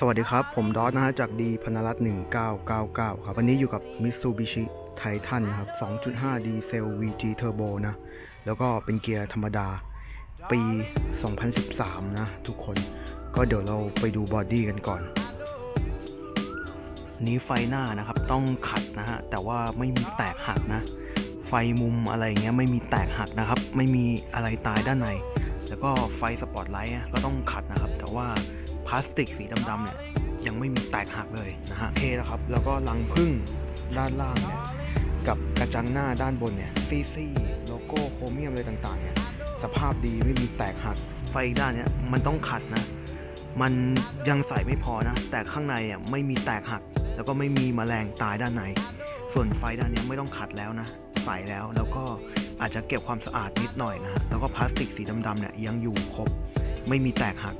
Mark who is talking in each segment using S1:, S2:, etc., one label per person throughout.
S1: สวัสดีครับ ผมดอสนะฮะจากดีพนรัตน์1999 ครับ วันนี้อยู่กับ Mitsubishi Titan นะครับ 2.5 ดีเซล VG Turbo นะ แล้วก็เป็นเกียร์ธรรมดา ปี 2013 นะ ทุกคนก็เดี๋ยวเราไปดูบอดี้กันก่อน นี้ไฟหน้านะครับ ต้องขัดนะฮะ แต่ว่าไม่มีแตกหักนะ ไฟมุมอะไรเงี้ยไม่มีแตกหักนะครับ ไม่มีอะไรตายด้านใน แล้วก็ไฟสปอตไลท์อะก็ต้องขัดนะครับ แต่ว่า พลาสติกสีดำๆเนี่ยยังไม่มีแตกหักเลยนะฮะเคแล้วครับ แล้วก็รังพึ่งด้านล่างเนี่ยกับกระจังหน้าด้านบนเนี่ยซีซีโลโก้โครเมียมอะไรต่างๆเนี่ยสภาพดีไม่มีแตกหักไฟด้านเนี่ยมันต้องขัดนะ มันยังใส่ไม่พอนะ แต่ข้างในอะไม่มีแตกหัก แล้วก็ไม่มีแมลงตายด้านใน ส่วนไฟด้านเนี้ยไม่ต้องขัดแล้วนะ ใส่แล้วแล้วก็อาจจะเก็บความสะอาดนิดหน่อยนะฮะแล้วก็พลาสติกสีดำๆเนี่ยยังอยู่ครบ ไม่มีแตกหัก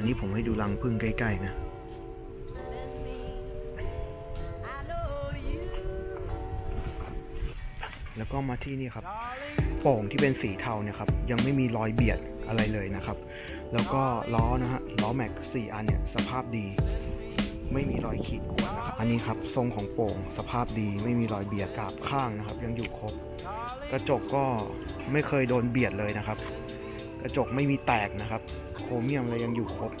S1: อันนี้ผมให้ดูรังพึ่งใกล้ๆนะแล้วก็มาที่นี่ครับโป่งที่เป็นสีเทาเนี่ยครับยังไม่มีรอยเบียดอะไรเลยนะครับ แล้วก็ล้อนะฮะล้อแม็ก4อันเนี่ยสภาพดี ไม่มีรอยขีดข่วนนะครับอันนี้ครับทรงของโป่งสภาพดีไม่มีรอยเบียดกาบข้างนะครับ ยังอยู่ครบ กระจกก็ไม่เคยโดนเบียดเลยนะครับ กระจกไม่มีแตกนะครับ โครเมียมอะไรยังอยู่ครบ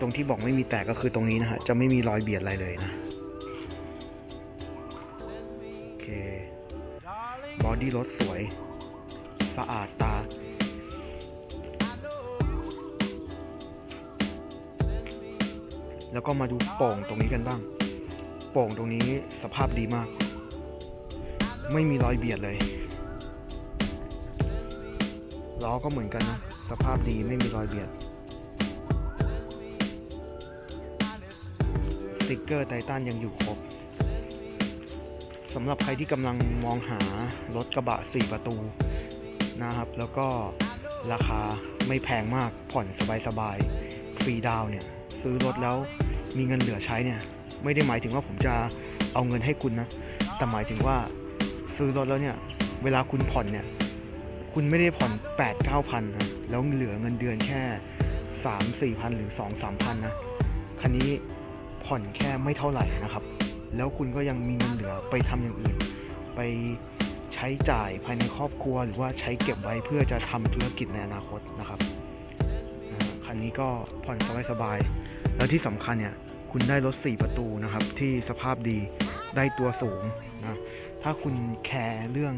S1: ตรงที่บอกไม่มีแตกก็คือตรงนี้นะฮะ จะไม่มีรอยเบียดอะไรเลยนะ โอเค บอดี้รถสวย สะอาดตาแล้วก็มาดูโป่งตรงนี้กันบ้าง โป่งตรงนี้สภาพดีมาก ไม่มีรอยเบียดเลย ล้อก็เหมือนกันนะ สภาพดีไม่มีรอยเบียด สติกเกอร์ไททันยังอยู่ครบสำหรับใครที่กำลังมองหารถกระบะ 4 ประตูนะครับ แล้วก็ราคาไม่แพงมากผ่อนสบายๆฟรีดาวเนี่ยซื้อรถแล้วมีเงินเหลือใช้เนี่ย ไม่ได้หมายถึงว่าผมจะเอาเงินให้คุณนะ แต่หมายถึงว่าซื้อรถแล้วเนี่ย เวลาคุณผ่อนเนี่ย คุณไม่ได้ผ่อน 8 9 0 0พันนะแล้วเหลือเงินเดือนแค่ 3 4พันหรือ 2 3พันนะคันนี้ผ่อนแค่ไม่เท่าไหร่นะครับ แล้วคุณก็ยังมีเงินเหลือไปทำอย่างอื่น ไปใช้จ่ายภายในครอบครัว หรือว่าใช้เก็บไว้เพื่อจะทำธุรกิจในอนาคตนะครับคันนี้ก็ผ่อนสบายๆแล้วที่สำคัญเนี่ยคุณได้รถ 4 ประตูนะครับ ที่สภาพดีได้ตัวสูงนะถ้าคุณแคร์เรื่อง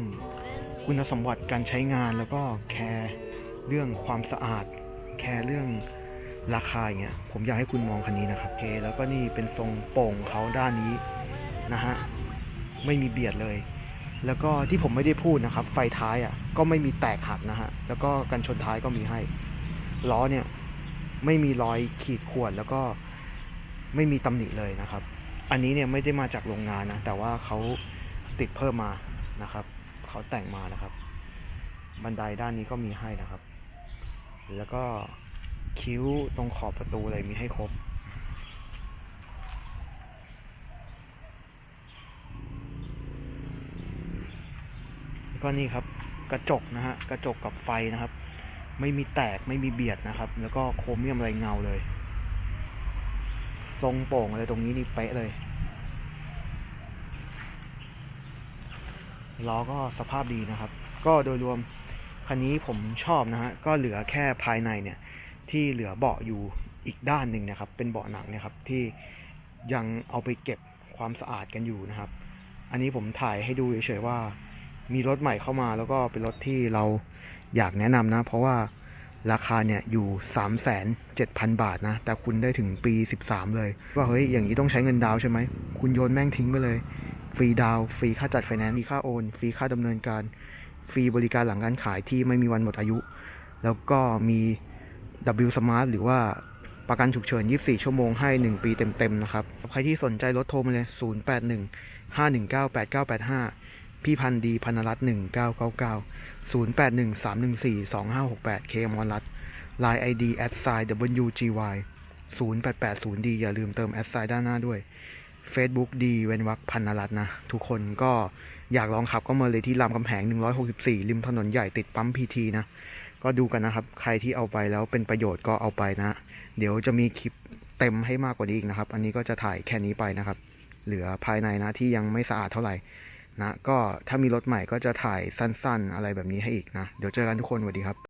S1: คุณสมบัติการใช้งานแล้วก็แคร์เรื่องความสะอาด แคร์เรื่องราคาอย่างเงี้ยผมอยากให้คุณมองคันนี้นะครับเคแล้วก็นี่เป็นทรงโป่งเขาด้านนี้นะฮะไม่มีเบียดเลย แล้วก็ที่ผมไม่ได้พูดนะครับ ไฟท้ายอะก็ไม่มีแตกหักนะฮะแล้วก็กันชนท้ายก็มีให้ล้อเนี่ยไม่มีรอยขีดข่วนแล้วก็ไม่มีตำหนิเลยนะครับ อันนี้เนี่ยไม่ได้มาจากโรงงานนะแต่ว่าเขาติดเพิ่มมานะครับ เขาแต่งมานะครับ บันไดด้านนี้ก็มีให้นะครับ แล้วก็คิ้วตรงขอบประตูอะไรมีให้ครบ แล้วก็นี่ครับกระจกนะฮะกระจกกับไฟนะครับ ไม่มีแตกไม่มีเบียดนะครับ แล้วก็โครเมียมอะไรเงาเลย ทรงโป่งอะไรตรงนี้นี่เป๊ะเลย ล้อก็สภาพดีนะครับ ก็โดยรวมคันนี้ผมชอบนะฮะก็เหลือแค่ภายในเนี่ยที่เหลือเบาะอยู่อีกด้านหนึ่งนะครับ เป็นเบาะหนังเนี่ยครับที่ยังเอาไปเก็บความสะอาดกันอยู่นะครับ อันนี้ผมถ่ายให้ดูเฉยๆว่า มีรถใหม่เข้ามาแล้วก็เป็นรถที่เราอยากแนะนำนะ เพราะว่าราคาเนี่ยอยู่ 3 7 0 0 0 บาทนะ แต่คุณได้ถึงปี 13 เลย ว่าเฮ้ยอย่างนี้ต้องใช้เงินดาวใช่ไหม คุณโยนแม่งทิ้งไปเลย ฟรีดาวฟรีค่าจัดไฟแนนซ์ฟรีค่าโอนฟรีค่าดำเนินการฟรีบริการหลังการขายที่ไม่มีวันหมดอายุ แล้วก็มี W Smart หรือว่าประกันฉุกเฉิน 24 ชั่วโมงให้ 1 ปีเต็ม ๆ นะครับ ใครที่สนใจรถโทรมาเลย 081 519 8985 พี่พันดีพันรัตน์1999 081 314 2568 เคมอนรัตไลน์ ID at sign WGY 0880D อย่าลืมเติมแอดไซด้านหน้าด้วย Facebook ดีเวนวักพันนรัตน์นะ ทุกคนก็อยากลองขับก็มาเลยที่รามคำแหง 164 ริมถนนใหญ่ติดปั๊มพีทีนะ ก็ดูกันนะครับ ใครที่เอาไปแล้วเป็นประโยชน์ก็เอาไปนะ เดี๋ยวจะมีคลิปเต็มให้มากกว่านี้อีกนะครับ อันนี้ก็จะถ่ายแค่นี้ไปนะครับ เหลือภายในนะที่ยังไม่สะอาดเท่าไหร่นะ ก็ถ้ามีรถใหม่ก็จะถ่ายสั้น ๆ อะไรแบบนี้ให้อีกนะ เดี๋ยวเจอกันทุกคนสวัสดีครับ